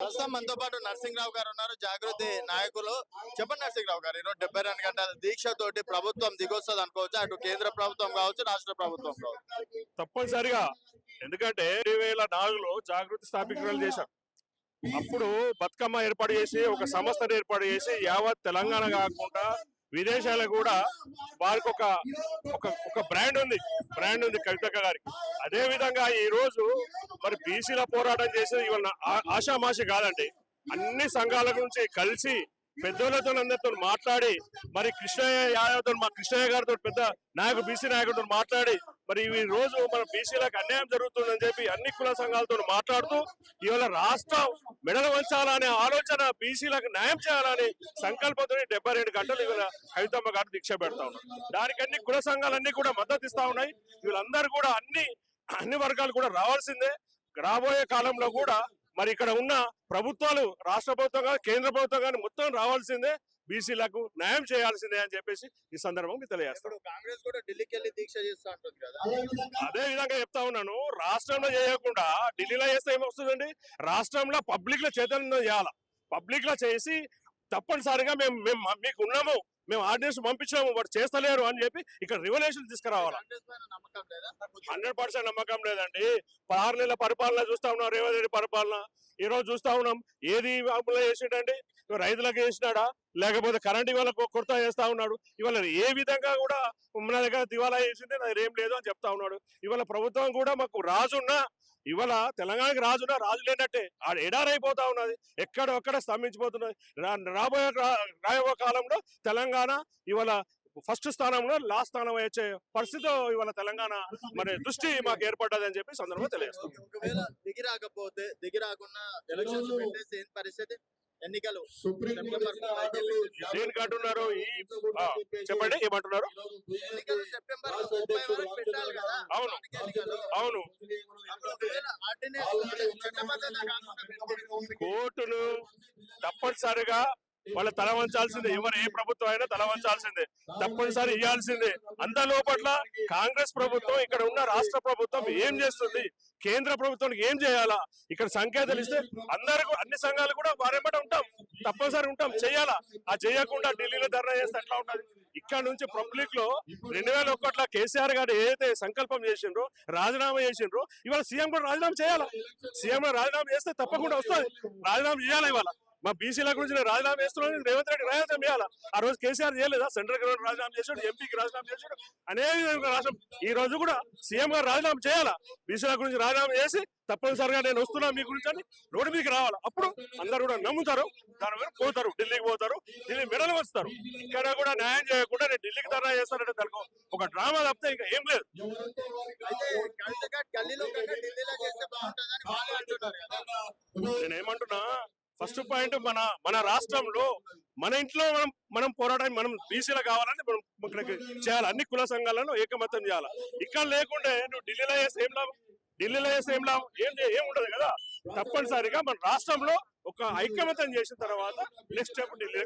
ప్రస్తుతం మనతో పాటు నరసింహరావు గారు ఉన్నారు. జాగృతి నాయకులు. చెప్పండి నరసింహరావు గారు ఈరోజు డెబ్బై రెండు గంటల దీక్ష తోటి ప్రభుత్వం దిగొస్తుంది అనుకోవచ్చు? అటు కేంద్ర ప్రభుత్వం కావచ్చు రాష్ట్ర ప్రభుత్వం కావచ్చు? తప్పనిసరిగా. ఎందుకంటే రెండు వేల నాలుగులో జాగృతి స్థాపికలు చేశారు అప్పుడు బతుకమ్మ ఏర్పాటు చేసి ఒక సంస్థను ఏర్పాటు చేసి యావత్ తెలంగాణ కాకుండా విదేశాలకు కూడా వారికి ఒక ఒక ఒక బ్రాండ్ ఉంది. బ్రాండ్ ఉంది కవితక్క గారికి. అదే విధంగా ఈ రోజు మరి బీసీల పోరాటం చేసేది ఇవాళ ఆ- ఆషామాషి కాదండి. అన్ని సంఘాల గురించి కలిసి పెద్దోళ్ళతో అందరితో మాట్లాడి మరి కృష్ణయ్య యాదవ్తో మా కృష్ణయ్య గారితో పెద్ద నాయకుడు బీసీ నాయకుడితో మాట్లాడి మరి ఈ రోజు మన బీసీలకు అన్యాయం జరుగుతుందని చెప్పి అన్ని కుల సంఘాలతో మాట్లాడుతూ ఇవాళ రాష్ట్రం మెడల వంచాలనే ఆలోచన బీసీలకు న్యాయం చేయాలని సంకల్పంతో డెబ్బై రెండు గంటలు ఇవాళ కవితమ్మ గారు దీక్ష పెడతా ఉన్నారు. దానికి అన్ని కుల సంఘాలన్నీ కూడా మద్దతు ఇస్తా ఉన్నాయి. వీళ్ళందరూ కూడా అన్ని అన్ని వర్గాలు కూడా రావాల్సిందే. రాబోయే కాలంలో కూడా మరి ఇక్కడ ఉన్న ప్రభుత్వాలు రాష్ట్ర ప్రభుత్వం కానీ కేంద్ర ప్రభుత్వం కానీ మొత్తం రావాల్సిందే. బీసీలకు న్యాయం చేయాల్సిందే అని చెప్పేసి ఈ సందర్భంగా తెలియజేస్తాను. ఇప్పుడు కాంగ్రెస్ కూడా ఢిల్లీకి వెళ్ళి దీక్ష చేస్తా ఉంటుంది కదా. అదే విధంగా చెప్తా ఉన్నాను. రాష్ట్రంలో చేయకుండా ఢిల్లీలో చేస్తే ఏమొస్తుందండి? రాష్ట్రంలో పబ్లిక్లో చైతన్యం చేయాలి. పబ్లిక్లో చేసి తప్పనిసరిగా మేము మేము మీకు ఉన్నాము. మేము ఆర్డినెన్స్ పంపించాము వాడు చేస్తలేరు అని చెప్పి ఇక్కడ రివల్యూషన్ తీసుకురావాలి? నమ్మకం హండ్రెడ్ పర్సెంట్ నమ్మకం లేదండి. పదహారు నెలల పరిపాలన చూస్తా ఉన్నాం రేవంత్ రెడ్డి పరిపాలన. ఈ రోజు చూస్తా ఉన్నాం ఏది అమలు చేసిండండి? రైతులకు చేసినాడా లేకపోతే కరెంట్ ఇవాళ కొ- కొరత చేస్తా ఉన్నాడు? ఇవాళ ఏ విధంగా కూడా మన దగ్గర దివాలా చేసింది నాది ఏం లేదు అని చెప్తా ఉన్నాడు. ఇవాళ ప్రభుత్వం కూడా మాకు రాజున్నా ఇవాళ తెలంగాణకి రాజున్నా రాజు లేనట్టే. ఆడ ఎడారైపోతా ఉన్నది. ఎక్కడ ఒక్కడ స్తంభించిపోతున్నది. రా- రాబోయే రాబోయే కాలంలో తెలంగాణ ఇవాళ ఫస్ట్ స్థానంలో లాస్ట్ స్థానం వచ్చే పరిస్థితి ఇవాళ తెలంగాణ మరి దృష్టి మాకు ఏర్పడ్డది అని చెప్పి సందర్భంగా తెలియజేస్తాం ఒకవేళ దిగి రాకపోతే దిగి రాకుండా ఎలక్షన్స్ పెట్టేసి ఏం పరిస్థితి ఎన్నికలు. దేనికి అంటున్నారు చెప్పండి ఏమంటున్నారు? అవును. అవును. కోర్టును తప్పనిసరిగా వాళ్ళ తల వంచాల్సిందే. ఎవరు ఏ ప్రభుత్వం అయినా తల వంచాల్సిందే. తప్పనిసరి ఇవ్వాల్సిందే అంత లోపట్ల కాంగ్రెస్ ప్రభుత్వం ఇక్కడ ఉన్న రాష్ట్ర ప్రభుత్వం ఏం చేస్తుంది? కేంద్ర ప్రభుత్వానికి ఏం చేయాలా? ఇక్కడ సంకేతాలు ఇస్తే అందరూ అన్ని సంఘాలు కూడా వారెంబట ఉంటాం. తప్పనిసరి ఉంటాం. చేయాలా ఆ చేయకుండా ఢిల్లీలో ధర్నా చేస్తే ఎట్లా ఉంటది? ఇక్కడ నుంచి పబ్లిక్లో రెండు వేల ఒకటిలో కేసీఆర్ గారు ఏదైతే సంకల్పం చేసిండ్రో రాజీనామా చేసిండ్రో ఇవాళ సీఎం కూడా రాజీనామా చేయాలా? సీఎం రాజీనామా చేస్తే తప్పకుండా వస్తుంది. రాజీనామా చేయాలి ఇవాళ? మా బీసీల గురించి నేను రాజీనామా చేస్తున్నాను. రేవంత్ రెడ్డి రాజీనామా చేయాలా? ఆ రోజు కేసీఆర్ చేయలేదా? సెంట్రల్ గవర్నమెంట్ రాజీనామా చేశాడు ఎంపీకి రాజీనామా చేశాడు. అనేక రాష్ట్రం. ఈ రోజు కూడా సీఎం గారు రాజీనామా చేయాలా? బీసీల గురించి రాజీనామా చేసి తప్పనిసరిగా నేను వస్తున్నా మీ గురించి అని రోడ్డు మీదకి రావాలి? అప్పుడు అందరు కూడా నమ్ముతారు. దాని మీద పోతారు. ఢిల్లీకి పోతారు. ఢిల్లీ మెడలు వస్తారు ఇక్కడ కూడా న్యాయం చేయకుండా నేను ఢిల్లీకి ధర్నా చేస్తానంటే దానికి ఒక డ్రామా తప్పితే ఇంకా ఏం లేదు. అయితే ఫస్ట్ పాయింట్ మన మన రాష్ట్రంలో మన ఇంట్లో మనం మనం పోరాటం మనం బీసీలో కావాలని మనం ఇక్కడికి చేయాలి. అన్ని కుల సంఘాలను ఏకమత్యం చేయాలి. ఇక్కడ లేకుంటే నువ్వు ఢిల్లీలో చేస్తే ఏం లాభం? ఢిల్లీలో చేస్తే ఏం లాభం? ఏం ఏం ఉండదు కదా? తప్పనిసరిగా మన రాష్ట్రంలో ఒక ఐకమత్యం చేసిన తర్వాత నెక్స్ట్ స్టెప్ ఢిల్లీ